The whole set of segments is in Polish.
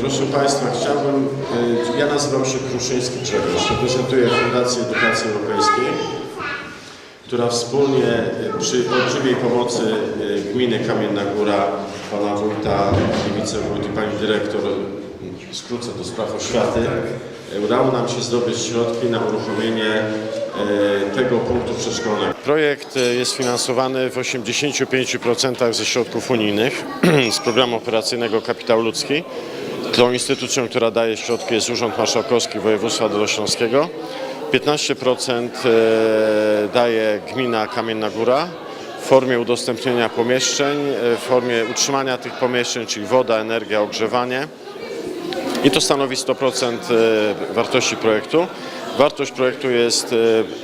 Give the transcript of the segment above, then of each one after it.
Proszę Państwa, chciałbym, e, ja nazywam się Kruszyński Grzegorz, reprezentuję Fundację Edukacji Europejskiej, która wspólnie e, przy olbrzymiej pomocy e, gminy Kamienna Góra, pana wójta i wicewójt i pani dyrektor, e, skrócę do spraw oświaty, e, udało nam się zdobyć środki na uruchomienie e, tego punktu przedszkolnego. Projekt e, jest finansowany w 85% ze środków unijnych z programu operacyjnego Kapitał Ludzki. Tą instytucją, która daje środki jest Urząd Marszałkowski Województwa Dolnośląskiego. 15% e, daje gmina Kamienna Góra w formie udostępnienia pomieszczeń, e, w formie utrzymania tych pomieszczeń, czyli woda, energia, ogrzewanie. I to stanowi 100% e, wartości projektu. Wartość projektu jest e,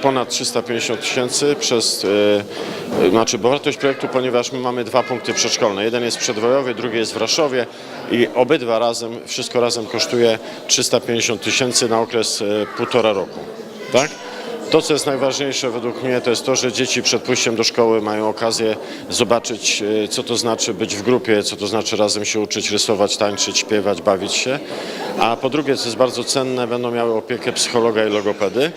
ponad 350 tysięcy przez, e, znaczy, bo wartość projektu, ponieważ my mamy dwa punkty przedszkolne. Jeden jest w Przedwojowie, drugi jest w Raszowie i obydwa razem, wszystko razem kosztuje 350 tysięcy na okres półtora roku. Tak? To, co jest najważniejsze według mnie, to jest to, że dzieci przed pójściem do szkoły mają okazję zobaczyć, e, co to znaczy być w grupie, co to znaczy razem się uczyć, rysować, tańczyć, śpiewać, bawić się. A po drugie, co jest bardzo cenne, będą miały opiekę psychologa i logopedy.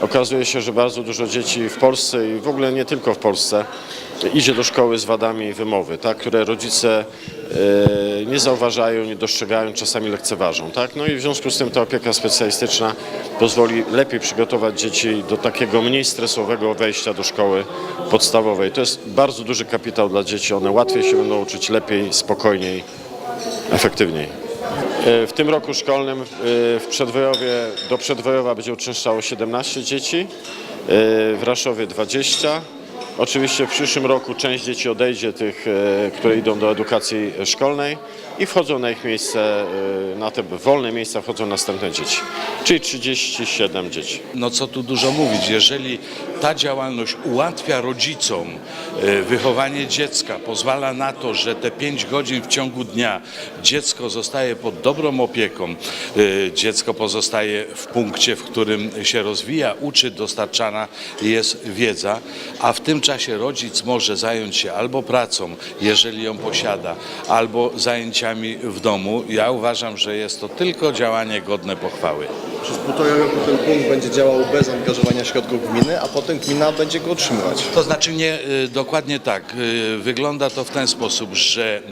Okazuje się, że bardzo dużo dzieci w Polsce i w ogóle nie tylko w Polsce idzie do szkoły z wadami wymowy, tak, które rodzice e, nie zauważają, nie dostrzegają, czasami lekceważą. Tak? No i w związku z tym ta opieka specjalistyczna pozwoli lepiej przygotować dzieci do takiego mniej stresowego wejścia do szkoły podstawowej. To jest bardzo duży kapitał dla dzieci, one łatwiej się będą uczyć, lepiej, spokojniej, efektywniej. E, W tym roku szkolnym e, w Przedwojowie, do Przedwojowa będzie uczęszczało 17 dzieci, w Raszowie 20. Oczywiście w przyszłym roku część dzieci odejdzie, tych, e, które idą do edukacji szkolnej i wchodzą na ich miejsce, e, na te wolne miejsca wchodzą następne dzieci, czyli 37 dzieci. No co tu dużo mówić, jeżeli ta działalność ułatwia rodzicom e, wychowanie dziecka, pozwala na to, że te 5 godzin w ciągu dnia dziecko zostaje pod dobrą opieką, dziecko pozostaje w punkcie, w którym się rozwija, uczy, dostarczana jest wiedza, a w tym czasie rodzic może zająć się albo pracą, jeżeli ją posiada, albo zajęciami w domu. Ja uważam, że jest to tylko działanie godne pochwały. Przez półtora roku ten punkt będzie działał bez angażowania środków gminy, a potem gmina będzie go utrzymywać. To znaczy nie y, dokładnie tak. Y, Wygląda to w ten sposób, że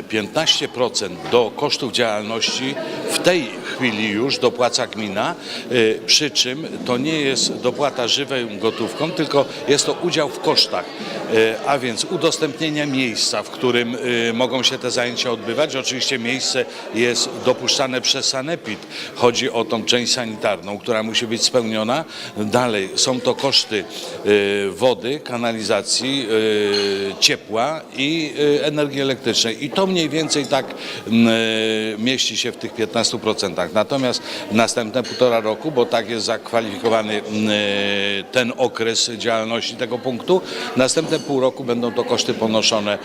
y, 15% do kosztów działalności w tej chwili już dopłaca gmina, y, przy czym to nie jest dopłata żywą gotówką, tylko jest to udział w kosztach, y, a więc udostępnienia miejsca, w którym y, mogą się te zajęcia odbywać. Oczywiście miejsce jest dopuszczane przez Sanepid. Chodzi o tą część sanitarną, która musi być spełniona. Dalej są to koszty wody, kanalizacji, ciepła i energii elektrycznej. I to mniej więcej tak mieści się w tych 15%. Natomiast następne półtora roku, bo tak jest zakwalifikowany mm, y, ten okres działalności tego punktu, następne pół roku będą to koszty ponoszone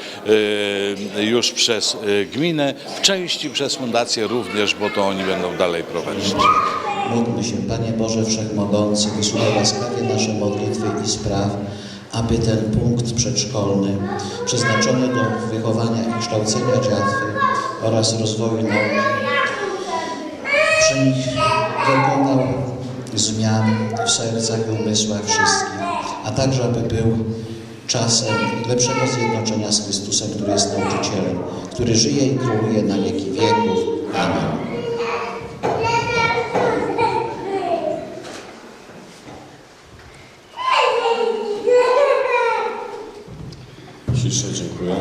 y, już przez y, gminę, w części przez fundację również, bo to oni będą dalej prowadzić. Módlmy się, Panie Boże Wszechmogący, wysłuchaj łaskawie nasze modlitwy i spraw, aby ten punkt przedszkolny, przeznaczony do wychowania i kształcenia dziatwy oraz rozwoju nauki, przy nich dokonał zmian w sercach i umysłach wszystkich, a także aby był czasem lepszego zjednoczenia z Chrystusem, który jest nauczycielem, który żyje i króluje na wieki wieków. Amen. Ciszę, dziękuję.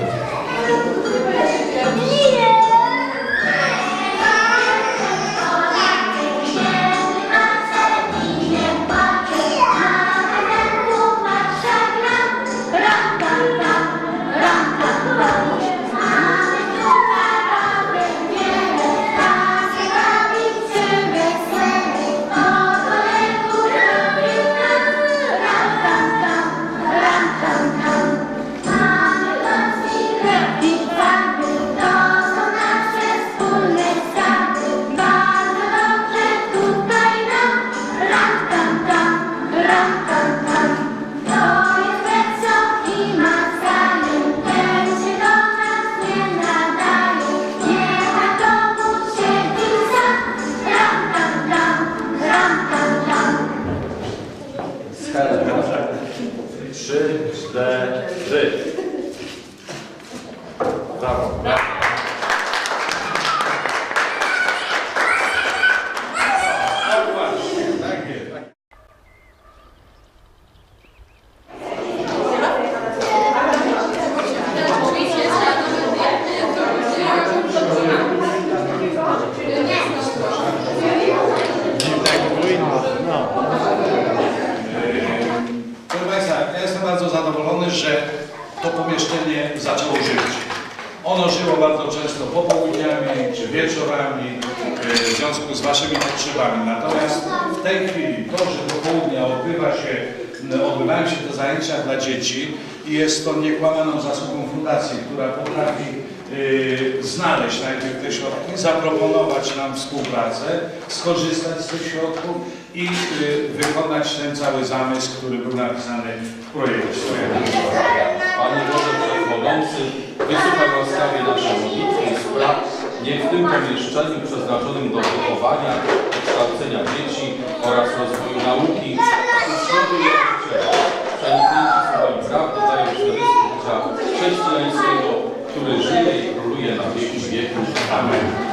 to pomieszczenie zaczęło żyć. Ono żyło bardzo często popołudniami czy wieczorami e, w związku z waszymi potrzebami. Natomiast w tej chwili to, że do południa odbywa się, e, odbywają się te zajęcia dla dzieci i jest to niekłamaną zasługą fundacji, która potrafi e, znaleźć najpierw te środki, zaproponować nam współpracę, skorzystać z tych środków i wykonać ten cały zamysł, który był napisany w projekcie. Panie Boże Wszechmogący, wysłuchaj łaskawie nasze modlitwy i spraw, niech w tym pomieszczeniu przeznaczonym do wychowania kształcenia dzieci oraz rozwoju nauki uczniowie przeniknięci słowem prawdy dają świadectwo życia chrześcijańskiego, który żyje i króluje na wieki. Amen.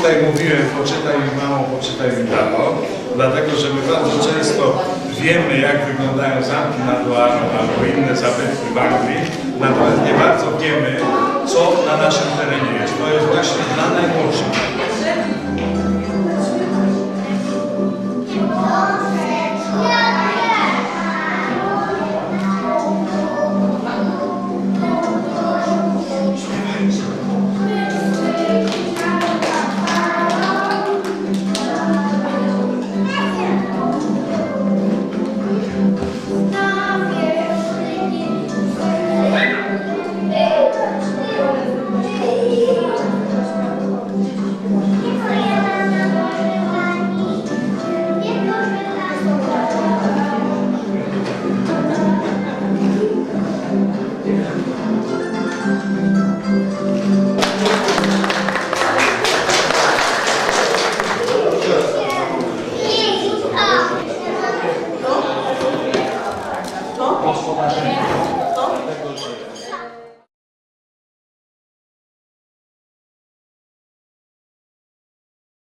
Tutaj mówiłem, poczytaj mi mamo, poczytaj mi dlatego że my bardzo często wiemy, jak wyglądają zamki Loarą albo inne zabytki w Anglii, natomiast nie bardzo wiemy, co na naszym terenie jest. To jest właśnie dla najmłodszych.